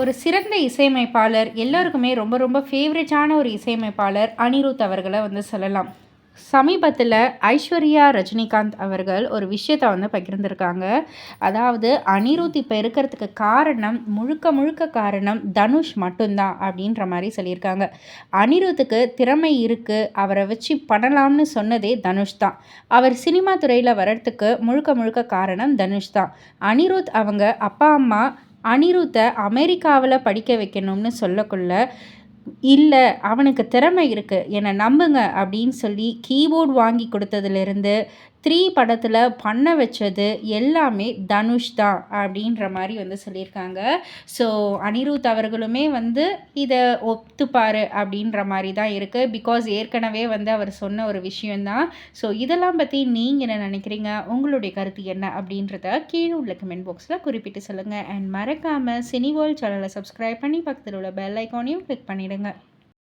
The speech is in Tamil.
ஒரு சிறந்த இசையமைப்பாளர் எல்லாருக்குமே ரொம்ப ரொம்ப ஃபேவரட்டான ஒரு இசையமைப்பாளர் அனிருத் அவர்களை வந்து சொல்லலாம். சமீபத்தில் ஐஸ்வர்யா ரஜினிகாந்த் அவர்கள் ஒரு விஷயத்தை வந்து பகிர்ந்திருக்காங்க. அதாவது அனிருத் இப்போ இருக்கிறதுக்கு காரணம் முழுக்க முழுக்க காரணம் தனுஷ் மட்டும்தான் அப்படின்ற மாதிரி சொல்லியிருக்காங்க. அனிருத்துக்கு திறமை இருக்குது அவரை வச்சு பண்ணலாம்னு சொன்னதே தனுஷ் தான். அவர் சினிமா துறையில் வர்றதுக்கு முழுக்க முழுக்க காரணம் தனுஷ் தான். அனிருத் அவங்க அப்பா அம்மா அனிருத்தை அமெரிக்காவில் படிக்க வைக்கணும்னு சொல்லக்குள்ள இல்லை அவனுக்கு திறமை இருக்குது என்னை நம்புங்க அப்படின்னு சொல்லி கீபோர்ட் வாங்கி கொடுத்ததுலேருந்து த்ரீ படத்தில் பண்ண வச்சது எல்லாமே தனுஷ் தான் அப்படின்ற மாதிரி வந்து சொல்லியிருக்காங்க. ஸோ அனிருத் அவர்களுமே வந்து இதை ஒத்துப்பார் அப்படின்ற மாதிரி தான் இருக்குது பிகாஸ் ஏற்கனவே வந்து அவர் சொன்ன ஒரு விஷயந்தான் ஸோ இதெல்லாம் பற்றி நீங்கள் என்ன நினைக்கிறீங்க? உங்களுடைய கருத்து என்ன அப்படின்றத கீழே உள்ள கமெண்ட் பாக்ஸில் குறிப்பிட்டு சொல்லுங்கள் அண்ட் மறக்காமல் சினி வேர்ல்ட் சேனலை சப்ஸ்கிரைப் பண்ணி பக்கத்தில் உள்ள பெல் ஐக்கானையும் கிளிக் பண்ணிவிடுங்க விடுங்க